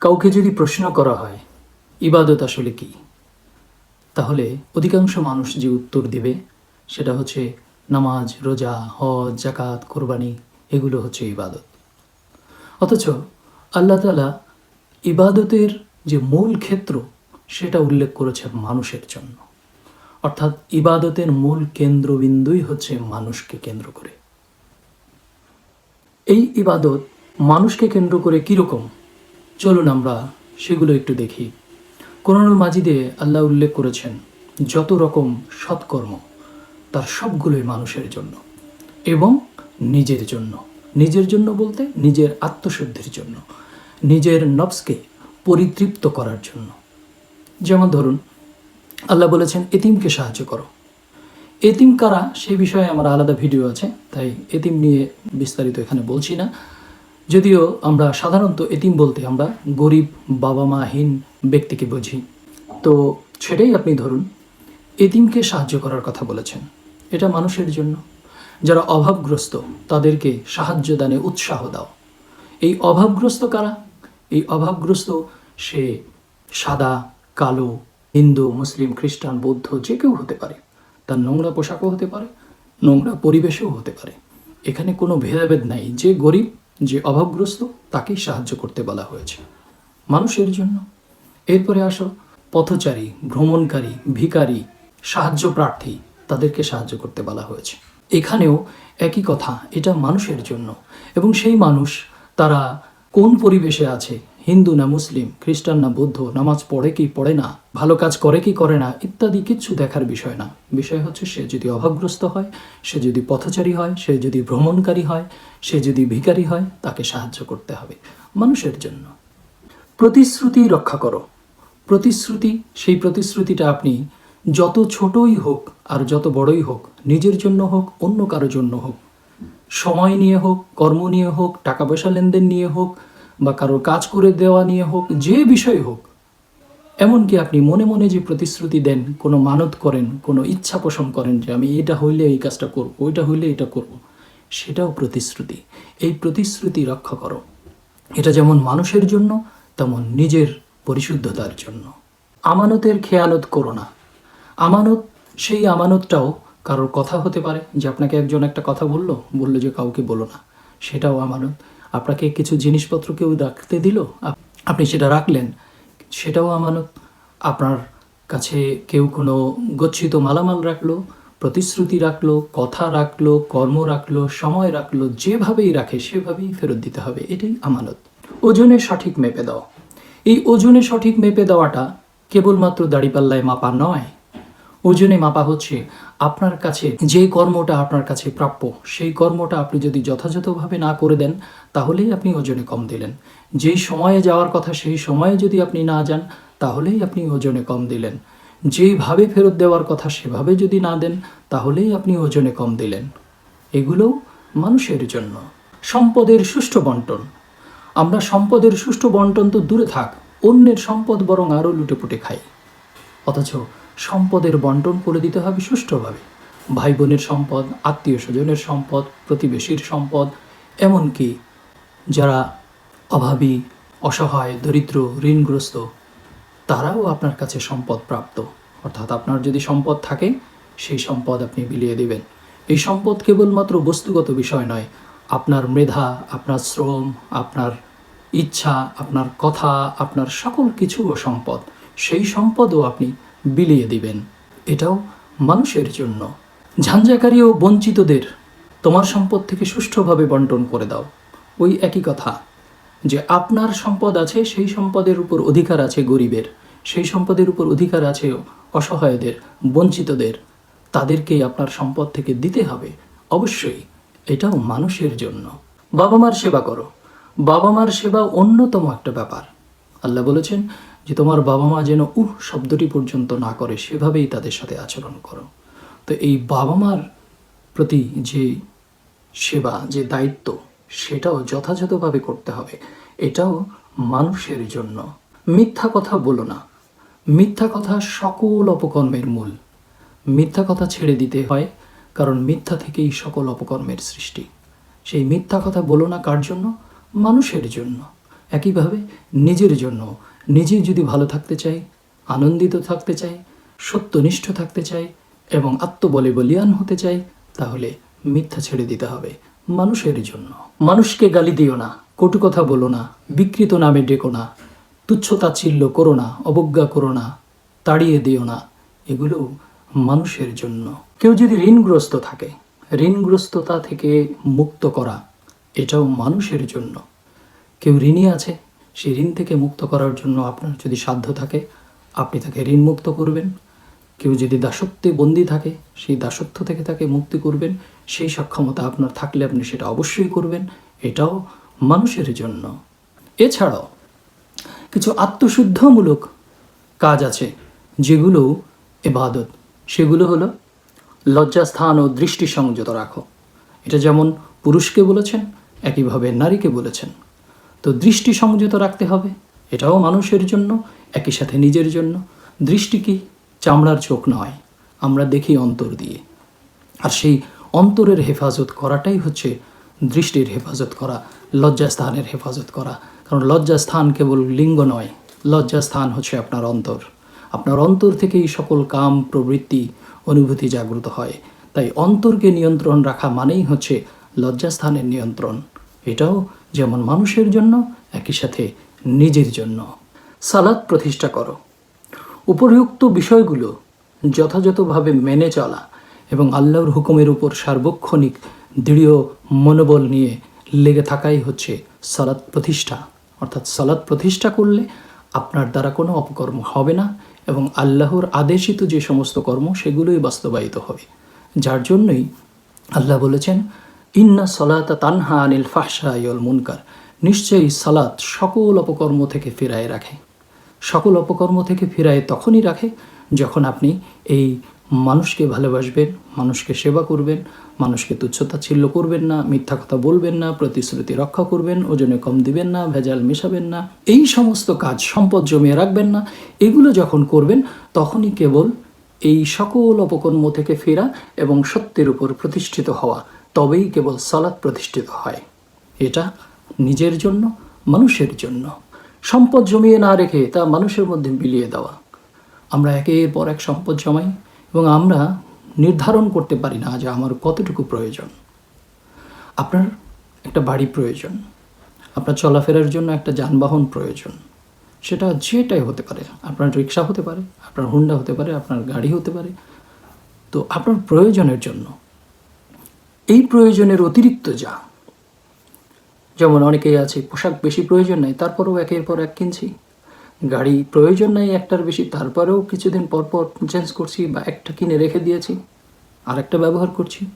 কাউকে যদি প্রশ্ন করা হয়, ইবাদত আসলে কি? তাহলে অধিকাংশ মানুষ যে উত্তর দেবে, সেটা হচ্ছে নামাজ, রোজা, হজ জাকাত কোরবানি, এগুলো হচ্ছে ইবাদত। অথচ আল্লাহ তালা ইবাদতের যে মূল ক্ষেত্র, সেটা উল্লেখ করেছেন মানুষের জন্য। অর্থাৎ ইবাদতের মূল কেন্দ্রবিন্দুই হচ্ছে মানুষকে কেন্দ্র করে। এই ইবাদত মানুষকে কেন্দ্র করে কীরকম? চলুন আমরা সেগুলো একটু দেখি। কোরআনুল মাজিদে আল্লাহ উল্লেখ করেছেন, যত রকম সৎকর্ম, তার সবগুলোই মানুষের জন্য এবং নিজের জন্য। নিজের জন্য বলতে নিজের আত্মশুদ্ধির জন্য, নিজের নফসকে পরিতৃপ্ত করার জন্য। যেমন ধরুন, আল্লাহ বলেছেন, এতিমকে সাহায্য করো। এতিম কারা, সে বিষয়ে আমার আলাদা ভিডিও আছে, তাই এতিম নিয়ে বিস্তারিত এখানে বলছি না। যদিও আমরা সাধারণত এতিম বলতে আমরা গরিব বাবা মাহীন ব্যক্তিকে বুঝি। তো সেটাই আপনি ধরুন, এতিমকে সাহায্য করার কথা বলেছেন। এটা মানুষের জন্য। যারা অভাবগ্রস্ত, তাদেরকে সাহায্য দানে উৎসাহ দাও। এই অভাবগ্রস্ত কারা? এই অভাবগ্রস্ত সে সাদা, কালো, হিন্দু, মুসলিম, খ্রিস্টান, বৌদ্ধ যে কেউ হতে পারে। তার নোংরা পোশাকও হতে পারে, নোংরা পরিবেশেও হতে পারে। এখানে কোনো ভেদাভেদ নাই। যে গরিব যে অভাবগ্রস্ত তাকেই সাহায্য করতে বলা হয়েছে। মানুষের জন্য। এরপরে আসো, পথচারী, ভ্রমণকারী ভিকারী সাহায্য প্রার্থী তাদেরকে সাহায্য করতে বলা হয়েছে। এখানেও একই কথা, এটা মানুষের জন্য। এবং সেই মানুষ, তারা কোন পরিবেশে আছে হিন্দু না মুসলিম, খ্রিস্টান না বৌদ্ধ, নামাজ পড়ে কি পড়ে না, ভালো কাজ করে কি করে না, ইত্যাদি কিচ্ছু দেখার বিষয় না। বিষয় হচ্ছে সে যদি অভাবগ্রস্ত হয়, সে যদি পথচারী হয়, সে যদি ভ্রমণকারী হয়, সে যদি ভিখারি হয়, তাকে সাহায্য করতে হবে মানুষের জন্য। প্রতিশ্রুতি রক্ষা করো। প্রতিশ্রুতি, সেই প্রতিশ্রুতিটা আপনি যত ছোটই হোক আর যত বড়ই হোক, নিজের জন্য হোক, অন্য কারও জন্য হোক, সময় নিয়ে হোক, কর্ম নিয়ে হোক, টাকা পয়সা লেনদেন নিয়ে হোক বা কারোর কাজ করে দেওয়া নিয়ে হোক, যে বিষয় হোক, এমনকি আপনি মনে মনে যে প্রতিশ্রুতি দেন, কোনো মানত করেন, কোনো ইচ্ছা পোষণ করেন যে আমি এটা হইলে এই কাজটা করব, ওইটা হইলে এটা করব, সেটাও প্রতিশ্রুতি। এই প্রতিশ্রুতি রক্ষা করো। এটা যেমন মানুষের জন্য, তেমন নিজের পরিশুদ্ধতার জন্য। আমানতের খেয়ালত করো না। আমানত, সেই আমানতটাও কারোর কথা হতে পারে যে আপনাকে একজন একটা কথা বলল বলল যে কাউকে বলো না। সেটাও আমানত। আপনাকে কিছু জিনিসপত্র কেউ রাখতে দিল? আপনি সেটা রাখলেন। সেটাও আমানত আপনার কাছে কেউ কোনো গচ্ছিত মালামাল রাখল, প্রতিশ্রুতি রাখল, কথা রাখল, কর্ম রাখল, সময় রাখল, যেভাবেই রাখে সেভাবেই ফেরত দিতে হবে। এটাই আমানত। ওজনে সঠিক মেপে দাও। এই ওজনে সঠিক মেপে দেওয়াটা কেবলমাত্র দাড়িপাল্লায় মাপা নয়। ওজনে মাপা হচ্ছে আপনার কাছে, যে কর্মটা আপনার কাছে প্রাপ্য, সেই কর্মটা আপনি যদি যথাযথভাবে না করে দেন, তাহলেই আপনি ওজনে কম দিলেন। যেই সময়ে যাওয়ার কথা, সেই সময়ে যদি আপনি না যান, তাহলেই আপনি ওজনে কম দিলেন। যেইভাবে ফেরত দেওয়ার কথা, সেভাবে যদি না দেন, তাহলেই আপনি ওজনে কম দিলেন। এগুলোও মানুষের জন্য সম্পদের সুষ্ঠু বন্টন। আমরা সম্পদের সুষ্ঠু বন্টন তো দূরে থাক, অন্যের সম্পদ বরং আরও লুটেপুটে খাই। অথচ সম্পদের বন্টন করে দিতে হবে সুষ্ঠুভাবে। ভাই বোনের সম্পদ আত্মীয় স্বজনের সম্পদ, প্রতিবেশীর সম্পদ, এমনকি যারা অভাবী, অসহায়, দরিদ্র, ঋণগ্রস্ত, তারাও আপনার কাছে সম্পদ প্রাপ্ত। অর্থাৎ আপনার যদি সম্পদ থাকে, সেই সম্পদ আপনি বিলিয়ে দেবেন। এই সম্পদ কেবলমাত্র বস্তুগত বিষয় নয়। আপনার মেধা, আপনার শ্রম, আপনার ইচ্ছা, আপনার কথা, আপনার সকল কিছুও সম্পদ। সেই সম্পদও আপনি বিলিয়ে দিবেন। এটাও মানুষের জন্য। ঝাঞ্ঝাকারী ও বঞ্চিতদের তোমার সম্পদ থেকে সুষ্ঠুভাবে বন্টন করে দাও। ওই একই কথা, যে আপনার সম্পদ আছে, সেই সম্পদের উপর অধিকার আছে গরিবের, সেই সম্পদের উপর অধিকার আছে অসহায়দের, বঞ্চিতদের। তাদেরকেই আপনার সম্পদ থেকে দিতে হবে। অবশ্যই, এটাও মানুষের জন্য। বাবা মার সেবা করো। বাবা মার সেবা অন্যতম একটা ব্যাপার। আল্লাহ বলেছেন যে তোমার বাবা মা যেন উহ শব্দটি পর্যন্ত না করে, সেভাবেই তাদের সাথে আচরণ করো। তো এই বাবা মার প্রতি যে সেবা, যে দায়িত্ব, সেটাও যথাযথভাবে করতে হবে। এটাও মানুষের জন্য। মিথ্যা কথা বলো না। মিথ্যা কথা সকল অপকর্মের মূল। মিথ্যা কথা ছেড়ে দিতে হয়, কারণ মিথ্যা থেকেই সকল অপকর্মের সৃষ্টি। সেই মিথ্যা কথা বলো না কার জন্য? মানুষের জন্য। একইভাবে নিজের জন্য। নিজে যদি ভালো থাকতে চাই, আনন্দিত থাকতে চাই, সত্যনিষ্ঠ থাকতে চাই এবং আত্মবলে বলিয়ান হতে চাই, তাহলে মিথ্যা ছেড়ে দিতে হবে মানুষের জন্য। মানুষকে গালি দিও না, কটু কথা বলো না, বিকৃত নামে ডেকো না, তুচ্ছ তাচ্ছিল্য করো না, অবজ্ঞা করো না, তাড়িয়ে দিও না, এগুলো মানুষের জন্য। কেউ যদি ঋণগ্রস্ত থাকে, ঋণগ্রস্ততা থেকে মুক্ত করা, এটাও মানুষের জন্য। কেউ ঋণী আছে সেই ঋণ থেকে মুক্ত করার জন্য আপনার যদি সাধ্য থাকে, আপনি তাকে ঋণ মুক্ত করবেন। কেউ যদি দাসত্বে বন্দী থাকে, সেই দাসত্ব থেকে তাকে মুক্তি করবেন। সেই সক্ষমতা আপনার থাকলে আপনি সেটা অবশ্যই করবেন। এটাও মানুষের জন্য। এছাড়াও কিছু আত্মশুদ্ধমূলক কাজ আছে, যেগুলো এবাদত। সেগুলো হলো লজ্জাস্থান ও দৃষ্টি সংযত রাখো। এটা যেমন পুরুষকে বলেছেন, একইভাবে নারীকে বলেছেন। তো দৃষ্টি সংযত রাখতে হবে। এটাও মানুষের জন্য, একই সাথে নিজের জন্য। দৃষ্টি কি? চামড়ার চোখ নয়। আমরা দেখি অন্তর দিয়ে। আর সেই অন্তরের হেফাজত করাটাই হচ্ছে দৃষ্টির হেফাজত করা, লজ্জাস্থানের হেফাজত করা। কারণ লজ্জাস্থান কেবল লিঙ্গ নয়, লজ্জাস্থান হচ্ছে আপনার অন্তর। আপনার অন্তর থেকেই সকল কাম, প্রবৃত্তি, অনুভূতি জাগ্রত হয়। তাই অন্তরকে নিয়ন্ত্রণ রাখা মানেই হচ্ছে লজ্জাস্থানের নিয়ন্ত্রণ। এটাও যেমন মানুষের জন্য, একই সাথে নিজের জন্য। সালাদ প্রতিষ্ঠা করো। উপরিউক্ত বিষয়গুলো যথাযথভাবে মেনে চলা এবং আল্লাহর হুকুমের উপর সার্বক্ষণিক, দৃঢ় মনোবল নিয়ে লেগে থাকাই হচ্ছে সালাদ প্রতিষ্ঠা। অর্থাৎ সালাদ প্রতিষ্ঠা করলে আপনার দ্বারা কোনো অপকর্ম হবে না এবং আল্লাহর আদেশিত যে সমস্ত কর্ম, সেগুলোই বাস্তবায়িত হবে। যার জন্যই আল্লাহ বলেছেন ইন্না সলাতা তানহা আনিল ফাহসা ইয়ল মুনকার। নিশ্চয়ই সালাত সকল অপকর্ম থেকে ফেরায় রাখে। সকল অপকর্ম থেকে ফিরায় তখনই রাখে যখন আপনি এই মানুষকে ভালোবাসবেন, মানুষকে সেবা করবেন, মানুষকে তুচ্ছতাচ্ছিল্য করবেন না, মিথ্যা কথা বলবেন না, প্রতিশ্রুতি রক্ষা করবেন, ওজনে কম দিবেন না, ভেজাল মেশাবেন না, এই সমস্ত কাজ সম্পদ জমিয়ে রাখবেন না, এগুলো যখন করবেন তখনই কেবল এই সকল অপকর্ম থেকে ফেরা এবং সত্যের উপর প্রতিষ্ঠিত হওয়া তবেই কেবল সালাদ প্রতিষ্ঠিত হয়। এটা নিজের জন্য, মানুষের জন্য। সম্পদ জমিয়ে না রেখে তা মানুষের মধ্যে বিলিয়ে দেওয়া। আমরা একের পর এক সম্পদ জমাই এবং আমরা নির্ধারণ করতে পারি না যে আমার কতটুকু প্রয়োজন। আপনার একটা বাড়ি প্রয়োজন। আপনার চলাফেরার জন্য একটা যানবাহন প্রয়োজন। সেটা যেটাই হতে পারে। আপনার রিক্সা হতে পারে, আপনার হুন্ডা হতে পারে, আপনার গাড়ি হতে পারে। তো আপনার প্রয়োজনের জন্য এই প্রয়োজনের অতিরিক্ত যা। যেমন অনেকেই আছে, পোশাক বেশি প্রয়োজন নেই, তারপরেও একের পর এক কিনছি। গাড়ি প্রয়োজন নাই একটার বেশি, তারপরেও কিছুদিন পর পর চেঞ্জ করছি বা একটা কিনে রেখে দিয়েছি আর একটা ব্যবহার করছি।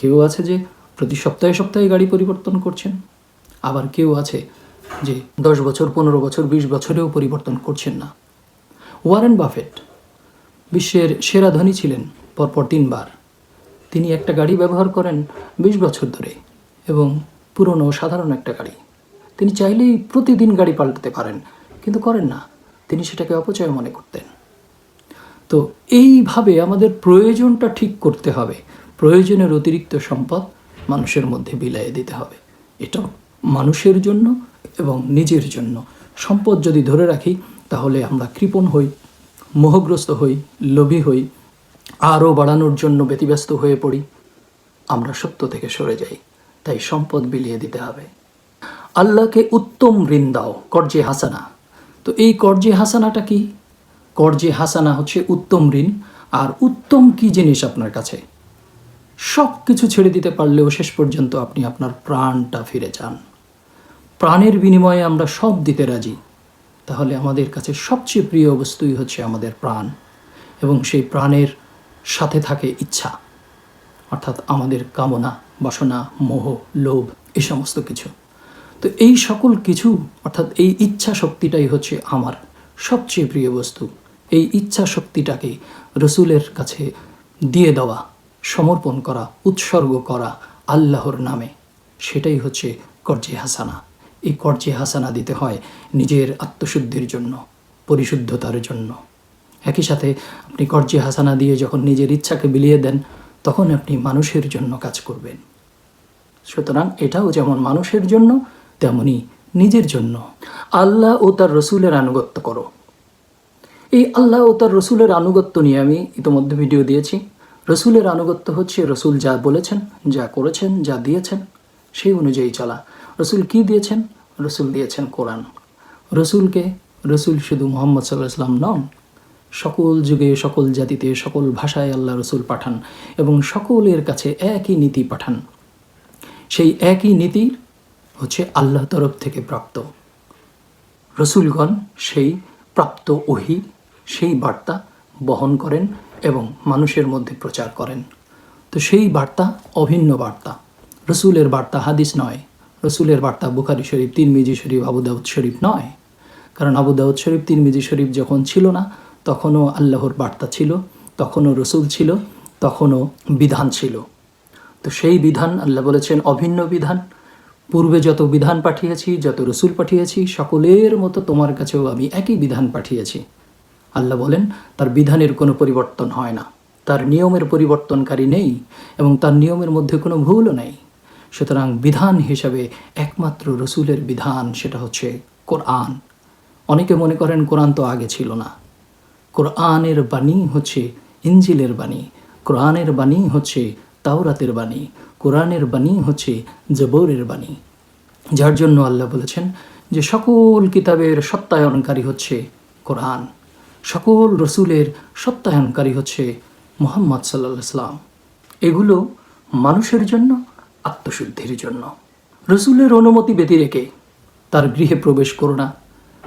কেউ আছে যে প্রতি সপ্তাহে সপ্তাহে গাড়ি পরিবর্তন করছেন, আবার কেউ আছে যে দশ বছর, পনেরো বছর, বিশ বছরেও পরিবর্তন করছেন না। ওয়ারেন বাফেট বিশ্বের সেরা ধনী ছিলেন, পরপর তিনবার। তিনি একটা গাড়ি ব্যবহার করেন বিশ বছর ধরে এবং পুরনো সাধারণ একটা গাড়ি। তিনি চাইলেই প্রতিদিন গাড়ি পাল্টাতে পারেন, কিন্তু করেন না। তিনি সেটাকে অপচয় মনে করতেন। তো এইভাবে আমাদের প্রয়োজনটা ঠিক করতে হবে। প্রয়োজনের অতিরিক্ত সম্পদ মানুষের মধ্যে বিলাইয়ে দিতে হবে। এটা মানুষের জন্য এবং নিজের জন্য। সম্পদ যদি ধরে রাখি, তাহলে আমরা কৃপণ হই, মোহগ্রস্ত হই, লোভী হই আরও বাড়ানোর জন্য ব্যতিব্যস্ত হয়ে পড়ি। আমরা সত্য থেকে সরে যাই, তাই সম্পদ বিলিয়ে দিতে হবে। আল্লাহকে উত্তম ঋণ দাও কর্জে হাসানা। তো এই কর্জে হাসানাটা কি? কর্জে হাসানা হচ্ছে উত্তম ঋণ, আর উত্তম কি জিনিস আপনার কাছে? সব কিছু ছেড়ে দিতে পারলেও শেষ পর্যন্ত আপনি আপনার প্রাণটা ফিরে যান প্রাণের বিনিময়ে আমরা সব দিতে রাজি। তাহলে আমাদের কাছে সবচেয়ে প্রিয় বস্তুই হচ্ছে আমাদের প্রাণ। এবং সেই প্রাণের সাথে থাকে ইচ্ছা, অর্থাৎ আমাদের কামনা, বাসনা, মোহ, লোভ এই সমস্ত কিছু। তো এই সকল কিছু, অর্থাৎ এই ইচ্ছা শক্তিটাই হচ্ছে আমার সবচেয়ে প্রিয় বস্তু। এই ইচ্ছা শক্তিটাকে রসুলের কাছে দিয়ে দেওয়া, সমর্পণ করা, উৎসর্গ করা আল্লাহর নামে, সেটাই হচ্ছে কর্জে হাসানা। এই কর্জে হাসানা দিতে হয় নিজের আত্মশুদ্ধির জন্য, পরিশুদ্ধতার জন্য। একই সাথে আপনি কর্জে হাসানা দিয়ে যখন নিজের ইচ্ছাকে বিলিয়ে দেন, তখন আপনি মানুষের জন্য কাজ করবেন। সুতরাং এটাও যেমন মানুষের জন্য, তেমনি নিজের জন্য। আল্লাহ ও তার রসুলের আনুগত্য করো। এই আল্লাহ ও তার রসুলের আনুগত্য নিয়ে আমি ইতোমধ্যে ভিডিও দিয়েছি। রসুলের আনুগত্য হচ্ছে, রসুল যা বলেছেন, যা করেছেন, যা দিয়েছেন, সেই অনুযায়ী চলা। রসুল কি দিয়েছেন? রসুল দিয়েছেন কোরআন। রসুলকে, রসুল শুধু মোহাম্মদ সাল্লাহ ইসলাম নন সকল যুগে, সকল জাতিতে, সকল ভাষায় আল্লাহ রসুল পাঠান এবং সকলের কাছে একই নীতি পাঠান। সেই একই নীতি হচ্ছে আল্লাহ তরফ থেকে প্রাপ্ত। রসুলগণ সেই প্রাপ্ত ওহি, সেই বার্তা বহন করেন এবং মানুষের মধ্যে প্রচার করেন। তো সেই বার্তা অভিন্ন বার্তা। রসুলের বার্তা হাদিস নয়। রসুলের বার্তা বুখারি শরীফ তিন তিরমিজি শরীফ, আবু শরীফ নয়। কারণ আবু শরীফ, তিরমিজি শরীফ যখন ছিল না তখনও আল্লাহর বার্তা ছিল, তখনও রসুল ছিল, তখনও বিধান ছিল। তো সেই বিধান আল্লাহ বলেছেন, অভিন্ন বিধান। পূর্বে যত বিধান পাঠিয়েছি, যত রসুল পাঠিয়েছি, সকলের মতো তোমার কাছেও আমি একই বিধান পাঠিয়েছি। আল্লাহ বলেন, তার বিধানের কোনো পরিবর্তন হয় না। তার নিয়মের পরিবর্তনকারী নেই এবং তার নিয়মের মধ্যে কোনো ভুলও নেই। সুতরাং বিধান হিসাবে একমাত্র রসুলের বিধান, সেটা হচ্ছে কোরআন। অনেকে মনে করেন কোরআন তো আগে ছিল না। কোরআনের বাণী হচ্ছে ইঞ্জিলের বাণী, কোরআনের বাণী হচ্ছে তাওরাতের বাণী, কোরআনের বাণী হচ্ছে জবরের বাণী। যার জন্য আল্লাহ বলেছেন যে সকল কিতাবের সত্যায়নকারী হচ্ছে কোরআন, সকল রসুলের সত্যায়নকারী হচ্ছে মোহাম্মদ সাল্লাহ ইসলাম এগুলো মানুষের জন্য, আত্মশুদ্ধির জন্য। রসুলের অনুমতি ব্যতি রেখে তার গৃহে প্রবেশ করো না,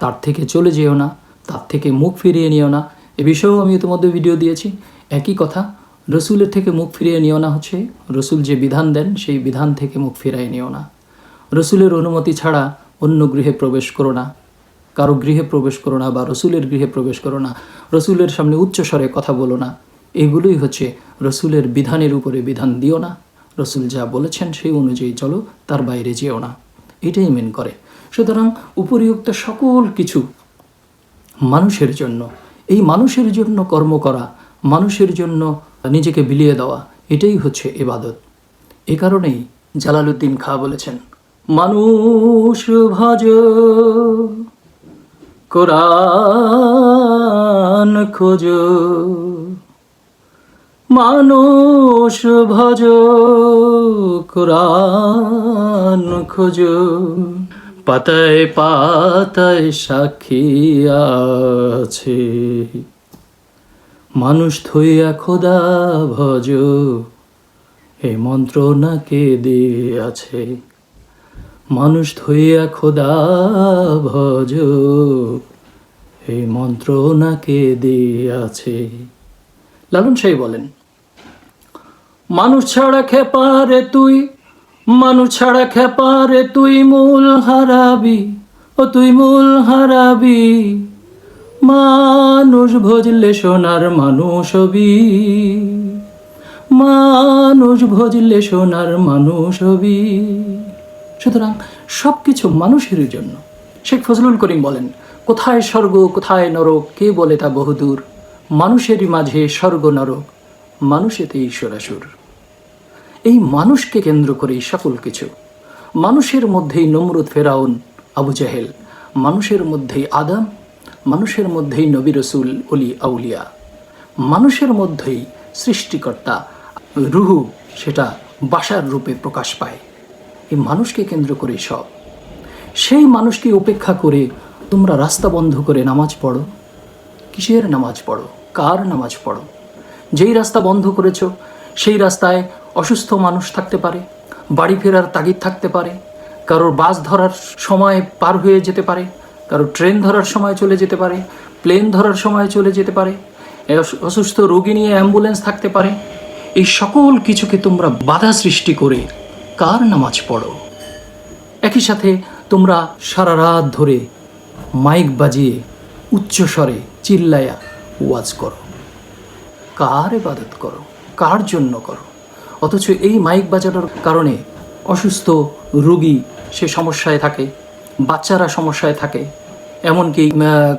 তার থেকে চলে যেও না তার থেকে মুখ ফিরিয়ে নিও না। এ বিষয়েও আমি ইতিমধ্যে ভিডিও দিয়েছি। একই কথা, রসুলের থেকে মুখ ফিরিয়ে নিও না হচ্ছে, রসুল যে বিধান দেন, সেই বিধান থেকে মুখ ফিরাই নিও না। রসুলের অনুমতি ছাড়া অন্য গৃহে প্রবেশ করো না। কারও গৃহে প্রবেশ করো না বা রসুলের গৃহে প্রবেশ করো না। রসুলের সামনে উচ্চস্বরে কথা বলো না। এগুলোই হচ্ছে রসুলের বিধানের উপরে বিধান দিও না। রসুল যা বলেছেন সেই অনুযায়ী চলো, তার বাইরে যেও না। এটাই মেন করে। সুতরাং উপরিউক্ত সকল কিছু মানুষের জন্য। এই মানুষের জন্য কর্ম করা, মানুষের জন্য নিজেকে বিলিয়ে দেওয়া, এটাই হচ্ছে এবাদত এ কারণেই জালালুদ্দিন খা বলেছেন, মানুষ ভজ, কোরআন খোঁজ। মানুষ ভজ, কোরআন খোঁজ। পাতায় পাতায় সাক্ষী আছে। মানুষ থইয়া খোদা ভজ হে মন্ত্রণাকে দিয়াছে? মানুষ থইয়া খোদা ভজ হে মন্ত্রণাকে দিয়াছে? লালন সাহেব বলেন, মানুষ ছাড়া খেপারে তুই মানুষ ছাড়া খেপারে তুই মূল হারাবি, ও তুই মূল হারাবি। মানুষ ভজলে সোনার মানুষ হবি। মানুষ ভজলে সোনার মানুষ হবি। সুতরাং সব কিছু মানুষের জন্য। শেখ ফজলুল করিম বলেন, কোথায় স্বর্গ, কোথায় নরক, কে বলে তা বহুদূর? মানুষেরই মাঝে স্বর্গ, নরক, মানুষেতেই ঈশ্বরাসুর এই মানুষকে কেন্দ্র করেই সকল কিছু। মানুষের মধ্যেই নমরুদ ফেরাউন, আবু জাহেল, মানুষের মধ্যেই আদাম, মানুষের মধ্যেই নবী রসুল, অলি আউলিয়া। মানুষের মধ্যেই সৃষ্টিকর্তা, রুহু সেটা বাসার রূপে প্রকাশ পায়। এই মানুষকে কেন্দ্র করে সব। সেই মানুষকে উপেক্ষা করে তোমরা রাস্তা বন্ধ করে নামাজ পড়ো। কিসের নামাজ পড়ো? কার নামাজ পড়ো? যেই রাস্তা বন্ধ করেছ, সেই রাস্তায় অসুস্থ মানুষ থাকতে পারে, বাড়ি ফেরার তাগিদ থাকতে পারে, কারোর বাস ধরার সময় পার হয়ে যেতে পারে, কারোর ট্রেন ধরার সময় চলে যেতে পারে, প্লেন ধরার সময় চলে যেতে পারে অসুস্থ রোগী নিয়ে অ্যাম্বুলেন্স থাকতে পারে। এই সকল কিছুকে তোমরা বাধা সৃষ্টি করে কার নামাজ পড়ো? একই সাথে তোমরা সারা রাত ধরে মাইক বাজিয়ে উচ্চস্বরে চিল্লায়া ওয়াজ করো। কার ইবাদত করো? কার জন্য করো? অথচ এই মাইক বাজানোর কারণে অসুস্থ রোগী সে সমস্যায় থাকে, বাচ্চারা সমস্যায় থাকে। এমনকি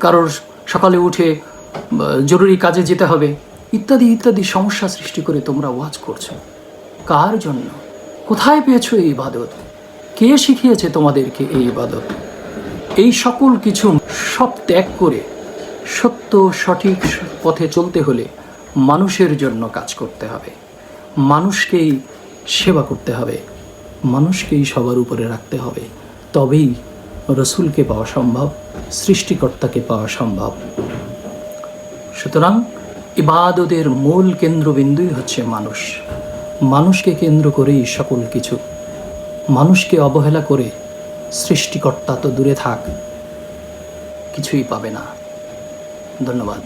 কারোর সকালে উঠে জরুরি কাজে যেতে হবে, ইত্যাদি ইত্যাদি সমস্যা সৃষ্টি করে তোমরা ওয়াজ করছ। কার জন্য? কোথায় পেয়েছ এই ইবাদত? কে শিখিয়েছে তোমাদেরকে এই ইবাদত? এই সকল কিছু সব ত্যাগ করে সত্য, সঠিক পথে চলতে হলে মানুষের জন্য কাজ করতে হবে। মানুষকেই সেবা করতে হবে, মানুষকেই সবার উপরে রাখতে হবে। তবেই রসুলকে পাওয়া সম্ভব, সৃষ্টিকর্তাকে পাওয়া সম্ভব। সুতরাং ইবাদতের মূল কেন্দ্রবিন্দুই হচ্ছে মানুষ। মানুষকে কেন্দ্র করেই সকল কিছু। মানুষকে অবহেলা করে সৃষ্টিকর্তা তো দূরে থাক, কিছুই পাবে না। ধন্যবাদ।